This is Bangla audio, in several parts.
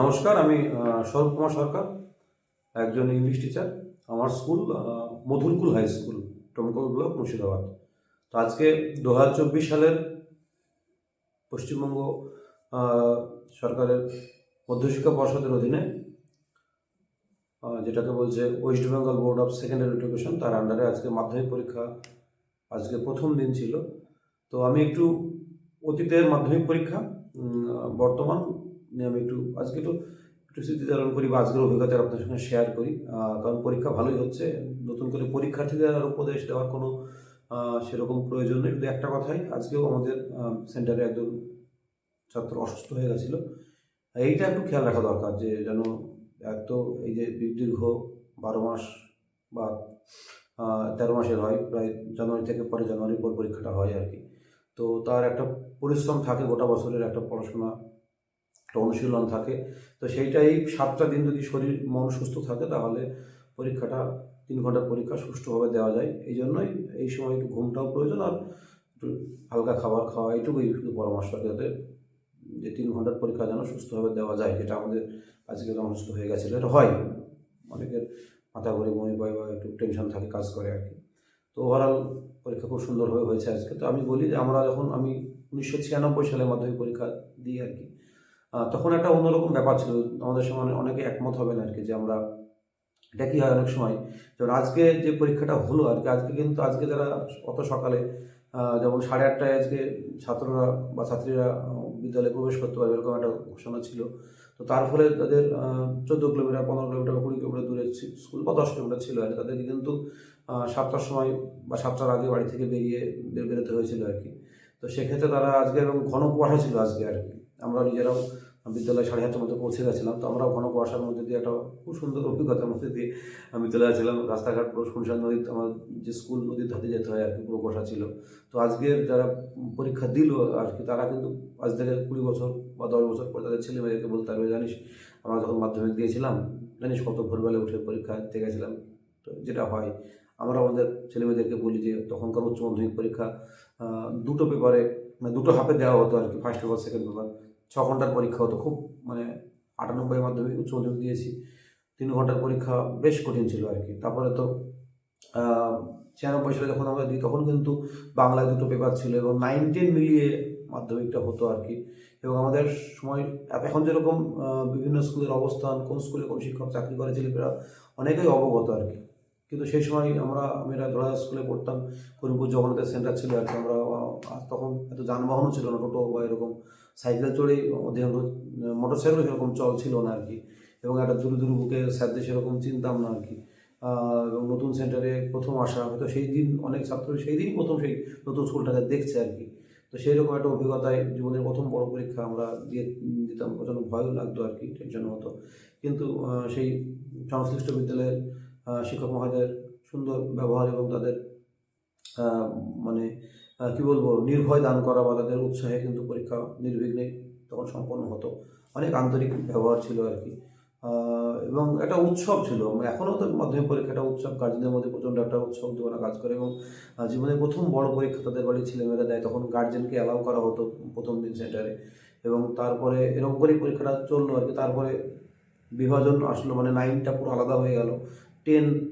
নমস্কার, আমি স্বরূপ কুমার সরকার, একজন ইংলিশ টিচার আমার school Madhurkul high school, Domkal block, Murshidabad. তো আজকে দু হাজার চব্বিশ সালের পশ্চিমবঙ্গ সরকারের মধ্যশিক্ষা পর্ষদের অধীনে যেটাকে বলছে West Bengal Board of Secondary Education তার আন্ডারে আজকে মাধ্যমিক পরীক্ষা আজকে প্রথম দিন ছিল। তো আমি একটু অতীতের মাধ্যমিক পরীক্ষা বর্তমান নিয়ে আমি একটু, আজকে একটু একটু স্মৃতিচারণ করি বা আজকের অভিজ্ঞতা আপনার সঙ্গে শেয়ার করি। কারণ পরীক্ষা ভালোই হচ্ছে। নতুন করে পরীক্ষার্থীদের উপদেশ দেওয়ার কোনো সেরকম প্রয়োজন নেই। কিন্তু একটা কথাই, আজকেও আমাদের সেন্টারে একজন ছাত্র অসুস্থ হয়ে গেছিল। এইটা একটু খেয়াল রাখা দরকার যে যেন এত, এই যে দীর্ঘ বারো মাস বা তেরো মাসের হয়, প্রায় জানুয়ারি থেকে পরে জানুয়ারির পর পরীক্ষাটা হয় আর কি। তো তার একটা পরিশ্রম থাকে গোটা বছরের একটা পড়াশোনা একটা অনুশীলন থাকে। তো সেইটাই সাতটা দিন যদি শরীর, মন সুস্থ থাকে তাহলে পরীক্ষাটা, তিন ঘণ্টার পরীক্ষা সুষ্ঠুভাবে দেওয়া যায়। এই জন্যই এই সময় একটু ঘুমটাও প্রয়োজন আর একটু হালকা খাবার খাওয়া, এইটুকুই শুধু পরামর্শ যাতে যে তিন ঘণ্টার পরীক্ষা যেন সুস্থভাবে দেওয়া যায়, যেটা আমাদের আজকে যেমন সুস্থ হয়ে গেছিল, এটা হয়। অনেকের মাথা ঘুরে বমি পায় বা একটু টেনশন থাকে কাজ করে আর কি। তো ওভারঅল পরীক্ষা খুব সুন্দরভাবে হয়েছে আজকে। তো আমি বলি যে আমরা যখন, আমি উনিশশো ছিয়ানব্বই সালে মাধ্যমিক পরীক্ষা দিই আর কি তখন একটা অন্যরকম ব্যাপার ছিল। আমাদের সঙ্গে অনেকে একমত হবেন আর কি যে আমরা, এটা কি হয় অনেক সময়? যেমন আজকে যে পরীক্ষাটা হলো আর কি, আজকে কিন্তু আজকে যারা অত সকালে যেমন সাড়ে আটটায় আজকে ছাত্ররা বা ছাত্রীরা বিদ্যালয়ে প্রবেশ করতে পারবে এরকম একটা ঘোষণা ছিল। তো তার ফলে তাদের চোদ্দ কিলোমিটার, পনেরো কিলোমিটার বা কুড়ি কিলোমিটার দূরে স্কুল বা দশ কিলোমিটার ছিল আর। তাদের কিন্তু সাতটার সময় বা সাতটার আগে বাড়ি থেকে বেরিয়ে বের বেরোতে হয়েছিল আর কি। তো সেক্ষেত্রে তারা আজকে এবং ঘন কুয়াশা ছিল আজকে আর কি। আমরা নিজেরাও বিদ্যালয়ে সাড়ে আটটার মধ্যে পৌঁছে গেছিলাম। তো আমরা ঘন কুয়াশার মধ্যে দিয়ে একটা খুব সুন্দর অভিজ্ঞতার মধ্যে দিয়ে আমি বিদ্যালয়ে ছিলাম রাস্তাঘাট পুরো শুনশান নদী, আমার যে স্কুল নদীর ধারে যেতে হয় আর কি, পুরো কুয়াশা ছিল। তো আজকের যারা পরীক্ষা দিল আর কি, তারা কিন্তু আজ থেকে কুড়ি বছর বা দশ বছর পরে তাদের ছেলে মেয়েদেরকে বলতে পারবে, জানিস, আমরা যখন মাধ্যমিক দিয়েছিলাম, জানিস কত ভোরবেলা উঠে পরীক্ষা দিতে গেছিলাম? তো যেটা হয়, আমরা আমাদের ছেলেমেয়েদেরকে বলি যে, তখনকার উচ্চ মাধ্যমিক পরীক্ষা দুটো পেপারে মানে দুটো হাফে দেওয়া হতো আর কি ফার্স্ট পেপার সেকেন্ড পেপার ছ ঘণ্টার পরীক্ষা হতো, খুব মানে আটানব্বই মাধ্যমিক উচ্চ মাধ্যমিক দিয়েছি। তিন ঘণ্টার পরীক্ষা বেশ কঠিন ছিল আর কি। তারপরে তো ছিয়ানব্বই সালে যখন আমরা দিই, তখন কিন্তু বাংলায় দুটো পেপার ছিল এবং নাইন টেন মিলিয়ে মাধ্যমিকটা হতো আর কি। এবং আমাদের সময়, এখন যেরকম বিভিন্ন স্কুলের অবস্থান, কোন স্কুলে কোন শিক্ষক চাকরি করে ছেলেপেরা অনেকেই অবগত আর কি। কিন্তু সেই সময় আমরা আমরা ধরা স্কুলে পড়তাম, করিমপুর জগন্নাথের সেন্টার ছিল আর কি। আমরা তখন এত যানবাহনও ছিল না, টোটো বা এরকম। সাইকেল চড়েই অধিকাংশ মোটর সাইকেল সেরকম চল ছিল না আর কি এবং একটা দূর দূর বুকে স্যারদের সেরকম চিনতাম না আর কি এবং নতুন সেন্টারে প্রথম আসা, হয়তো সেই দিন অনেক ছাত্র সেই দিনই প্রথম সেই নতুন স্কুলটাকে দেখছে আর কি তো সেই রকম একটা অভিজ্ঞতায় জীবনের প্রথম বড় পরীক্ষা আমরা দিয়ে দিতাম, প্রচণ্ড ভয়ও লাগতো আর কি টেনশন হতো কিন্তু সেই সংশ্লিষ্ট বিদ্যালয়ের শিক্ষক মহোদয়ের সুন্দর ব্যবহার এবং তাদের মানে কি বলব, নির্ভয় দান করা বা তাদের উৎসাহে কিন্তু পরীক্ষা নির্বিঘ্নে তখন সম্পন্ন হতো। অনেক আন্তরিক ব্যবহার ছিল আর কি। এবং একটা উৎসব ছিল। মানে এখনও তো মাধ্যমিক পরীক্ষা একটা উৎসব গার্জেনদের মধ্যে প্রচণ্ড একটা উৎসব উদ্দীপনা কাজ করে এবং জীবনের প্রথম বড় পরীক্ষা তাদের বাড়ির ছেলেমেয়েরা দেয়। তখন গার্জেনকে অ্যালাউ করা হতো প্রথম দিন সেন্টারে এবং তারপরে এরকম করেই পরীক্ষাটা চলল আর কি। তারপরে বিভাজন আসলো। মানে নাইনটা পুরো আলাদা হয়ে গেল। টেন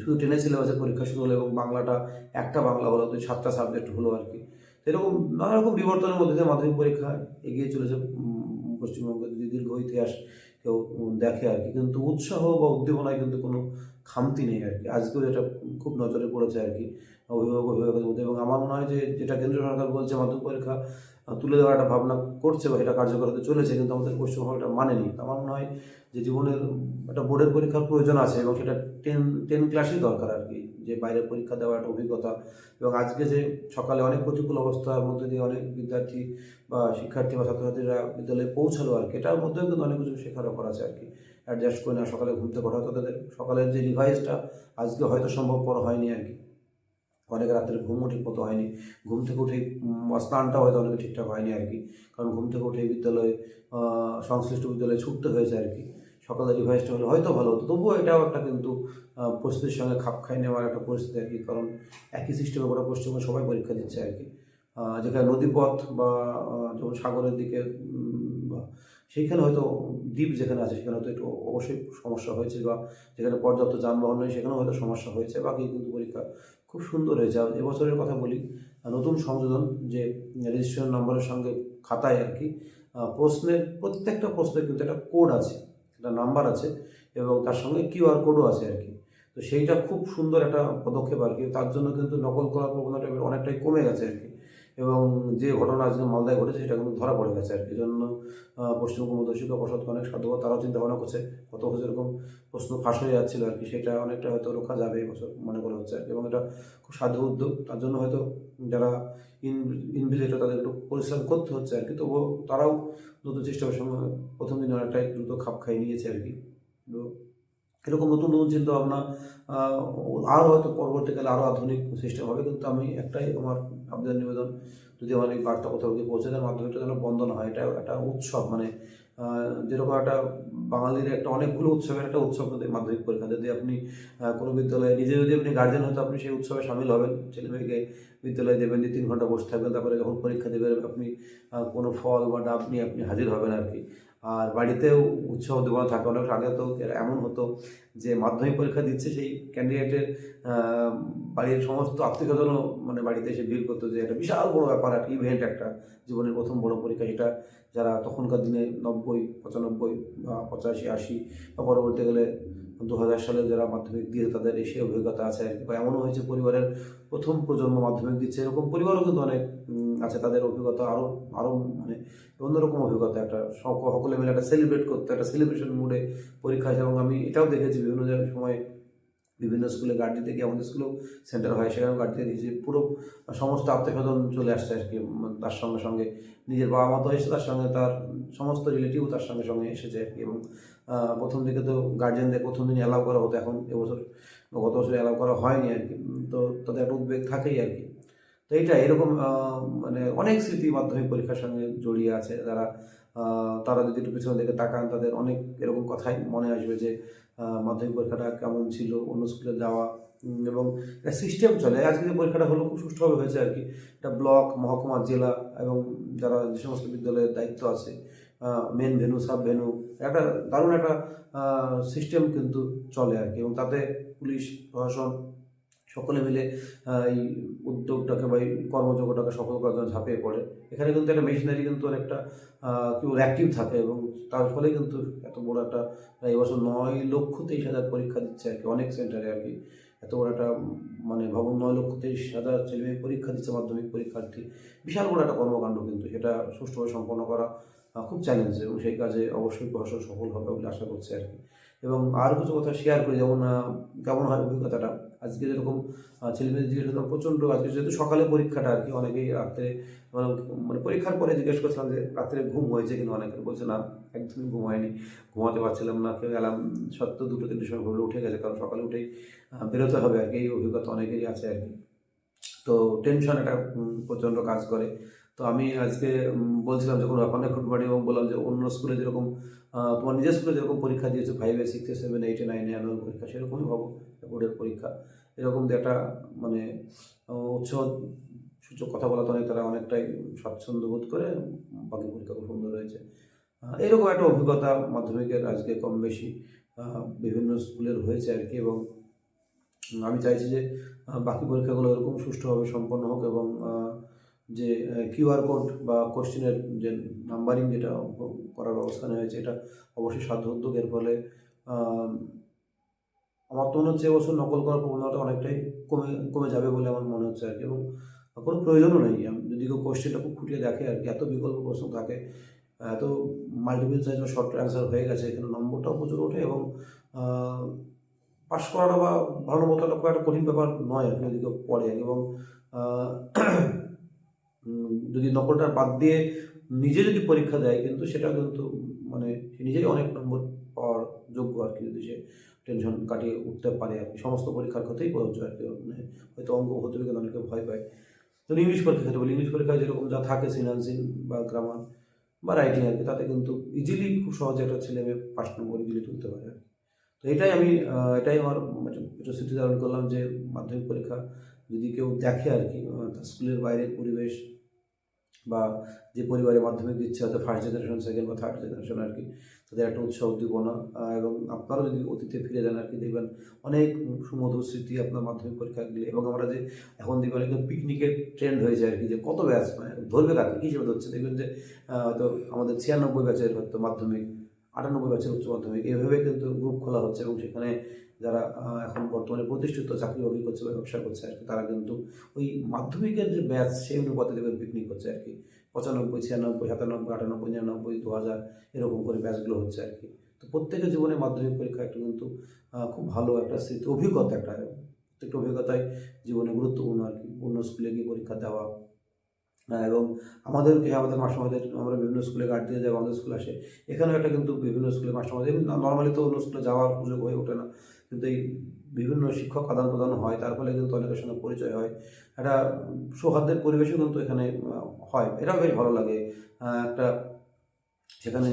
শুধু টেনের সিলেবাসের পরীক্ষা শুরু হলো এবং বাংলাটা একটা বাংলা হলো তো সাতটা সাবজেক্ট হলো আর কি। এরকম নানা রকম বিবর্তনের মধ্যে দিয়ে মাধ্যমিক পরীক্ষা এগিয়ে চলেছে পশ্চিমবঙ্গের যে দীর্ঘ ইতিহাস কেউ দেখে আর কি। কিন্তু উৎসাহ বা উদ্দীপনায় কিন্তু কোনো খামতি নেই আর কি। আজকেও যেটা খুব নজরে পড়েছে আর কি অভিভাবক অভিভাবকের মধ্যে। এবং আমার মনে হয় যে যেটা কেন্দ্রীয় সরকার বলছে, মাধ্যমিক পরীক্ষা তুলে দেওয়ার একটা ভাবনা করছে বা এটা কার্যকর হতে চলেছে, কিন্তু আমাদের পশ্চিমবঙ্গ এটা মানেনি আমার মনে হয় যে জীবনের একটা বোর্ডের পরীক্ষার প্রয়োজন আছে এবং সেটা টেন টেন ক্লাসই দরকার আর কি, যে বাইরে পরীক্ষা দেওয়ার একটা অভিজ্ঞতা। এবং আজকে যে সকালে অনেক প্রতিকূল অবস্থার মধ্যে দিয়ে অনেক বিদ্যার্থী বা শিক্ষার্থী বা ছাত্রছাত্রীরা বিদ্যালয়ে পৌঁছালো আর কি, এটার মধ্যেও কিন্তু অনেক কিছু শেখার ব্যাপার আছে আর কি। অ্যাডজাস্ট করে না সকালে ঘুমতে করা তাদের সকালের যে রিভাইজটা আজকে হয়তো সম্ভবপর হয়নি আর কি। অনেক রাত্রে ঘুমও ঠিক মতো হয়নি। ঘুম থেকে উঠে স্নানটা হয়তো অনেকে ঠিকঠাক হয়নি আর কি। কারণ ঘুম থেকে উঠেই বিদ্যালয়ে সংশ্লিষ্ট বিদ্যালয়ে ছুটতে হয়েছে আর কি। সকালে রিভাইজটা হলে, হয়তো ভালো হতো। তবুও এটাও একটা কিন্তু পরিস্থিতির সঙ্গে খাপ খাই নেওয়ার একটা পরিস্থিতি আর কি। কারণ একই সিস্টেমে গোটা পশ্চিমবঙ্গে সবাই পরীক্ষা দিচ্ছে আর কি। যেখানে নদীপথ বা যেমন সাগরের দিকে সেইখানে হয়তো দ্বীপ যেখানে আছে, সেখানে হয়তো একটু অবশ্যই সমস্যা হয়েছে বা, যেখানে পর্যাপ্ত যানবাহন নেই, সেখানেও হয়তো সমস্যা হয়েছে। বাকি কিন্তু পরীক্ষা খুব সুন্দর হয়েছে। এবছরের কথা বলি নতুন সংযোজন যে রেজিস্ট্রেশন নম্বরের সঙ্গে খাতায় আর কি প্রশ্নের প্রত্যেকটা প্রশ্নের কিন্তু একটা কোড আছে, একটা নাম্বার আছে এবং তার সঙ্গে কিউআর কোডও আছে আর কি। তো সেইটা খুব সুন্দর একটা পদক্ষেপ আর কি, তার জন্য কিন্তু নকল করার প্রবণতাটা অনেকটাই কমে গেছে আর কি। এবং যে ঘটনা আজকে মালদায় ঘটেছে সেটা কিন্তু ধরা পড়ে গেছে আর কি। জন্য পশ্চিমবঙ্গ মধ্যশিক্ষা পর্ষদকে অনেক সাধুবাদ, তারাও চিন্তা ভাবনা করছে কত বছর এরকম প্রশ্ন ফাঁস হয়ে যাচ্ছিল আর কি। সেটা অনেকটা হয়তো রোখা যাবে এবছর মনে করা হচ্ছে আর কি। এবং এটা খুব সাধু উদ্যোগ, তার জন্য হয়তো যারা ইন ইনভিজিলেটর তাদের একটু পরিশ্রম করতে হচ্ছে আর কি। তবুও তারাও নতুন সিস্টেমের সঙ্গে প্রথম দিন অনেকটাই দ্রুত খাপ খাইয়ে নিয়েছে আর কি। এরকম নতুন নতুন চিন্তা ভাবনা আরও হয়তো পরবর্তীকালে আরও আধুনিক সিস্টেম হবে, কিন্তু আমি একটাই আমার আবেদন নিবেদন, যদি আমার এই বার্তা কোথাও গিয়ে পৌঁছে দেয় মাধ্যমিকটা যেন বন্ধ না হয়, এটা একটা উৎসব মানে যেরকম একটা বাঙালির একটা অনেকগুলো উৎসবের একটা উৎসব মাধ্যমিক পরীক্ষা, যদি আপনি কোনো বিদ্যালয়ে, নিজে যদি আপনি গার্জেন হয়তো আপনি সেই উৎসবে সামিল হবেন, ছেলে মেয়েকে বিদ্যালয়ে দেবেন, যে তিন ঘণ্টা বসে থাকবেন, তারপরে যখন পরীক্ষা দেবেন আপনি কোনো ফল বা ডাব নিয়ে আপনি হাজির হবেন আর কি। আর বাড়িতেও উৎসাহ দেওয়া থাকে অনেক আগে তো এমন হতো যে মাধ্যমিক পরীক্ষা দিচ্ছে সেই ক্যান্ডিডেটের বাড়ির সমস্ত আত্মীয়স্বজনও মানে বাড়িতে এসে ভিড় করতো যে একটা বিশাল বড় ব্যাপার আর ইভেন্ট একটা, জীবনের প্রথম বড় পরীক্ষা সেটা যারা তখনকার দিনে নব্বই, পঁচানব্বই বা পঁচাশি, আশি বা পরবর্তী গেলে দু হাজার সালে যারা মাধ্যমিক দিয়ে তাদের এসে অভিজ্ঞতা আছে আর কি। বা এমনও হয়েছে পরিবারের প্রথম প্রজন্ম মাধ্যমিক দিচ্ছে। এরকম পরিবারও কিন্তু অনেক আছে। তাদের অভিজ্ঞতা আরও আরও মানে অন্যরকম অভিজ্ঞতা। একটা সক- সকলে মিলে একটা সেলিব্রেট করতে, একটা সেলিব্রেশন মুডে পরীক্ষা আছে। এবং আমি এটাও দেখেছি বিভিন্ন সময় বিভিন্ন স্কুলে গার্ড দিতে গিয়ে আমাদের স্কুলেও সেন্টার হয়, সেখানেও গার্ড দিয়ে দিয়েছি পুরো সমস্ত আত্মীয়স্বজন চলে আসছে আর কি। তার সঙ্গে সঙ্গে নিজের বাবা মা তো এসে তার সঙ্গে তার সমস্ত রিলেটিভ তার সঙ্গে সঙ্গে এসেছে আর কি। এবং প্রথম দিকে তো গার্জেনদের প্রথম দিন অ্যালাউ করা হতো, এখন এবছর গত বছর অ্যালাউ করা হয়নি আর কি। তো তাদের একটা উদ্বেগ থাকেই আর কি। তো এইটা এরকম মানে অনেক স্মৃতি মাধ্যমিক পরীক্ষার সঙ্গে জড়িয়ে আছে যারা তারা যদি একটু পিছনের দিকে তাকান, তাদের অনেক এরকম কথাই মনে আসবে যে মাধ্যমিক পরীক্ষাটা কেমন ছিল, অন্য স্কুলে যাওয়া এবং সিস্টেম চলে। আজকে যে পরীক্ষাটা হলো, খুব সুষ্ঠুভাবে হয়েছে আর কি। একটা ব্লক মহকুমা, জেলা এবং যারা যে সমস্ত বিদ্যালয়ের দায়িত্ব আছে মেন ভেনু সাব ভেনু একটা দারুণ একটা সিস্টেম কিন্তু চলে আর কি। এবং তাতে পুলিশ, প্রশাসন সকলে মিলে এই উদ্যোগটাকে বা এই কর্মযোগ্যটাকে সফল করার জন্য ঝাঁপিয়ে পড়ে। এখানে কিন্তু একটা মেশিনারি কিন্তু অনেকটা কি বলব অ্যাক্টিভ থাকে এবং তার ফলে কিন্তু এত বড় একটা এবছর নয় লক্ষ তেইশ হাজার পরীক্ষা দিচ্ছে আর কি, অনেক সেন্টারে আর কি। এত বড় একটা মানে ভাবুন নয় লক্ষ তেইশ হাজার ছেলে মেয়ে পরীক্ষা দিচ্ছে, মাধ্যমিক পরীক্ষার্থী। বিশাল বড় একটা কর্মকাণ্ড কিন্তু, সেটা সুষ্ঠুভাবে সম্পন্ন করা খুব চ্যালেঞ্জ এবং সেই কাজে অবশ্যই প্রশাসন সফল হবে বলে আশা করছি আর কি। এবং আর কিছু কথা শেয়ার করি, যেমন কেমন হয় অভিজ্ঞতাটা? আজকে যেরকম ছেলেমেয়েদের জিজ্ঞেস করতাম, প্রচণ্ড আজকে যেহেতু সকালে পরীক্ষাটা আর কি, অনেকেই রাত্রে মানে মানে পরীক্ষার পরে জিজ্ঞেস করছিলাম যে, রাত্রে ঘুম হয়েছে কিন্তু অনেকে বলছে, না, একদমই ঘুম হয়নি, ঘুমাতে পারছিলাম না। কেউ অ্যালার্ম সত্ত্বেও দুটো তিনটে সময় ঘুরে উঠে গেছে, কারণ সকালে উঠেই বেরোতে হবে আর কি, এই অভিজ্ঞতা অনেকেরই আছে আর কি। তো টেনশন একটা প্রচণ্ড কাজ করে। তো আমি আজকে বলছিলাম যে, কোনো ব্যাপার না। খুটবাড়ি এবং বললাম যে, অন্য স্কুলে যেরকম তোমার নিজের স্কুলে যেরকম পরীক্ষা দিয়েছে ফাইভে সিক্সে সেভেন এইটে নাইনে অ্যানুয়াল পরীক্ষা, সেরকমই ভাবো বোর্ডের পরীক্ষা। এরকম একটা মানে উৎসাহ সূচক কথা বলাতে অনেক তারা অনেকটাই স্বাচ্ছন্দ্য বোধ করে, বাকি পরীক্ষা খুব সুন্দর হয়েছে। এরকম একটা অভিজ্ঞতা মাধ্যমিকের আজকে কম বেশি বিভিন্ন স্কুলের হয়েছে আর কি এবং আমি চাইছি যে বাকি পরীক্ষাগুলো এরকম সুষ্ঠুভাবে সম্পন্ন হোক এবং যে কিউআর কোড বা কোশ্চেনের যে নাম্বারিং যেটা করার ব্যবস্থা নেওয়া হয়েছে, এটা অবশ্যই সাধ্য উদ্যোগ। এর ফলে আমার তো মনে হচ্ছে এবছর নকল করার প্রবণতা অনেকটাই কমে কমে যাবে বলে আমার মনে হচ্ছে আর কি। এবং কোনো প্রয়োজনও নেই। যদি কেউ কোশ্চেনটা খুব খুঁটিয়ে দেখে আর কি, এত বিকল্প প্রশ্ন থাকে, এত মাল্টিপল সাইজ বা শর্ট অ্যান্সার হয়ে গেছে, এখানে নম্বরটাও প্রচুর ওঠে এবং পাশ করাটা বা ভালো মতো একটা কঠিন ব্যাপার নয় আর কি, যদি কেউ পড়ে এবং যদি নকলটা বাদ দিয়ে নিজে যদি পরীক্ষা দেয়, কিন্তু সেটা কিন্তু মানে নিজেই অনেক নম্বর পাওয়ার যোগ্য আর কি। যদি সে টেনশন কাটিয়ে উঠতে পারে আর কি। সমস্ত পরীক্ষার ক্ষেত্রেই প্রযোজ্য আর কি। মানে হয়তো অঙ্ক হতে গেলে অনেকে ভয় পায়। তো ইংলিশ পরীক্ষা বলি। ইংলিশ পরীক্ষায় যেরকম যা থাকে সিনান্সিং বা গ্রামার বা রাইটিং আর কি, তাতে কিন্তু ইজিলি খুব সহজে একটা ছেলে মেয়ে পাঁচ নম্বর ইজিলি তুলতে পারে তো এটাই আমি এটাই আমার মানে স্মৃতি ধারণ করলাম যে মাধ্যমিক পরীক্ষা যদি কেউ দেখে আর কি স্কুলের বাইরের পরিবেশ বা যে পরিবারে মাধ্যমিক দিচ্ছে, হয়তো ফার্স্ট জেনারেশন সেকেন্ড বা থার্ড জেনারেশন আর কি, তাদের একটা উৎসাহ, উদ্দীপনা এবং আপনারাও যদি অতীতে ফিরে যান আর কি, দেখবেন অনেক সুমধুর স্মৃতি আপনার মাধ্যমিক পরীক্ষা গেলে এবং আমরা যে এখন দেখবেন একদম পিকনিকের ট্রেন্ড হয়েছে আর কি, যে কত ব্যাচ মানে ধরবে কাকে, কী হিসেবে ধরছে, দেখবেন যে হয়তো আমাদের ছিয়ানব্বই ব্যাচের হয়তো মাধ্যমিক, আটানব্বই ব্যাচের উচ্চ মাধ্যমিক এইভাবে কিন্তু গ্রুপ খোলা হচ্ছে এবং সেখানে যারা এখন বর্তমানে প্রতিষ্ঠিত চাকরি বাকরি করছে বা ব্যবসা করছে আর কি, তারা কিন্তু ওই মাধ্যমিকের যে ব্যাচ সেই অনুপাতে দেখবেন পিকনিক হচ্ছে আর কি। পঁচানব্বই, ছিয়ানব্বই, সাতানব্বই, আটানব্বই, নিরানব্বই দু হাজার এরকম করে ব্যাচগুলো হচ্ছে আর কি। তো প্রত্যেকের জীবনে মাধ্যমিক পরীক্ষা একটা কিন্তু খুব ভালো একটা স্মৃতি, অভিজ্ঞতা একটা, প্রত্যেকটা অভিজ্ঞতায় জীবনে গুরুত্বপূর্ণ আর কি, অন্য স্কুলে গিয়ে পরীক্ষা দেওয়া। এবং আমাদেরকে, আমাদের মাস্টারমাদের আমরা বিভিন্ন স্কুলে গার্ড দিয়ে যাই, আমাদের স্কুল আসে। এখানেও একটা কিন্তু বিভিন্ন স্কুলে মাস্টারমাদের নর্মালি তো অন্য স্কুলে যাওয়ার সুযোগ হয়ে ওঠে না। কিন্তু এই বিভিন্ন শিক্ষক আদান প্রদান হয়, তার ফলে কিন্তু অনেকের সঙ্গে পরিচয় হয়। একটা সৌহার্দ্যের পরিবেশও কিন্তু এখানে হয়। এটাও বেশ ভালো লাগে। একটা সেখানে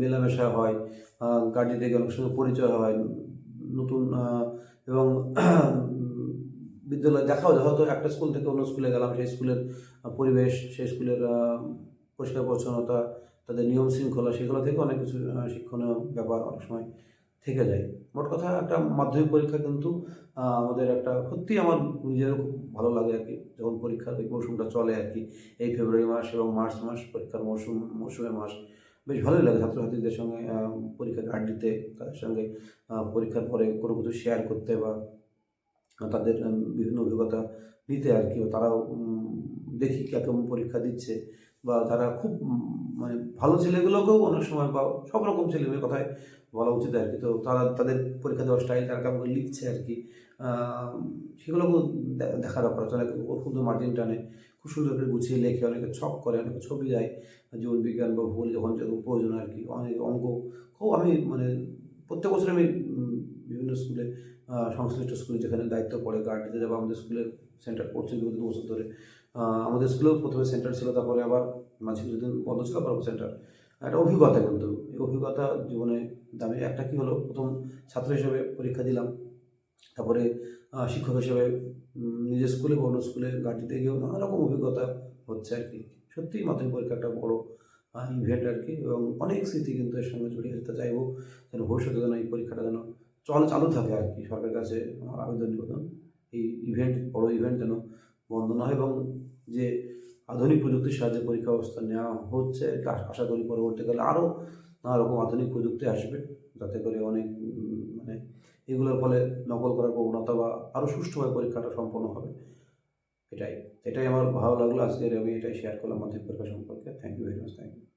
মেলামেশা হয় গাড়ি থেকে অনেক সঙ্গে পরিচয় হয়, নতুন এবং বিদ্যালয় দেখাও যায়। হয়তো একটা স্কুল থেকে অন্য স্কুলে গেলাম, সেই স্কুলের পরিবেশ, সেই স্কুলের পরিষ্কার পরিচ্ছন্নতা তাদের নিয়ম শৃঙ্খলা, সেগুলো থেকে অনেক কিছু শিক্ষণীয় ব্যাপার অনেক সময় থেকে যায়। মোট কথা একটা মাধ্যমিক পরীক্ষা কিন্তু আমাদের একটা সত্যি আমার নিজেরও খুব ভালো লাগে আর কি। যখন পরীক্ষার ওই মৌসুমটা চলে আর কি, এই ফেব্রুয়ারি মাস এবং মার্চ মাস পরীক্ষার মৌসুম মৌসুমে মাস, বেশ ভালোই লাগে ছাত্রছাত্রীদের সঙ্গে পরীক্ষা গার্ড দিতে, তাদের সঙ্গে পরীক্ষার পরে কোনো কিছু শেয়ার করতে বা তাদের বিভিন্ন অভিজ্ঞতা নিতে আর কি। তারাও দেখি কেমন পরীক্ষা দিচ্ছে। বা তারা খুব মানে ভালো ছেলেগুলোকেও অনেক সময় বা সব রকম ছেলে মেয়ের কথাই বলা উচিত আর কি। তো তারা, তাদের পরীক্ষা দেওয়ার স্টাইল তারা কেমন লিখছে আর কি সেগুলোকেও দেখার ব্যাপার আছে। অনেক সুন্দর মার্জিন টানে, খুব সুন্দর করে গুছিয়ে লেখে, অনেকে ছক করে, অনেকে ছবি দেয় জীবন বিজ্ঞান বা ভূগোল যখন প্রয়োজন আর কি। অনেক অঙ্ক, খুব আমি মানে প্রত্যেক বছর আমি বিভিন্ন স্কুলে সংশ্লিষ্ট স্কুলে যেখানে দায়িত্ব পড়ে গার্ড দিতে যাব, আমাদের স্কুলে সেন্টার বিগত দু বছর ধরে। আমাদের স্কুলেও প্রথমে সেন্টার ছিল, তারপরে আবার মাঝে কিছুদিন বন্ধ ছিল আবার সেন্টার একটা অভিজ্ঞতা কিন্তু, এই অভিজ্ঞতা জীবনে দামি। একটা কি হলো, প্রথম ছাত্র হিসেবে পরীক্ষা দিলাম, তারপরে শিক্ষক হিসেবে নিজের স্কুলে বা অন্য স্কুলে গার্ড দিতে গিয়েও নানা রকম অভিজ্ঞতা হচ্ছে আর কি। সত্যিই মাধ্যমিক পরীক্ষা একটা বড় ইভেন্ট আর কি, এবং অনেক স্মৃতি কিন্তু এর সঙ্গে জড়িয়ে যেতে চাইব যেন ভবিষ্যতে যেন এই পরীক্ষাটা যেন চল, চালু থাকে আর কি। সরকারের কাছে আমার আবেদন নিবেদন এই ইভেন্ট বড় ইভেন্ট যেন বন্ধ না হয় এবং যে আধুনিক প্রযুক্তির সাহায্যে পরীক্ষা ব্যবস্থা নেওয়া হচ্ছে আশা করি পরবর্তীকালে আরও নানা রকম আধুনিক প্রযুক্তি আসবে, যাতে করে অনেক মানে এগুলোর ফলে নকল করার প্রবণতা বা আরও সুষ্ঠুভাবে পরীক্ষাটা সম্পন্ন হবে। এটাই এটাই আমার ভালো লাগল আজকের, আমি এটাই শেয়ার করলাম মাধ্যমিক পরীক্ষা সম্পর্কে। Thank you very much thank you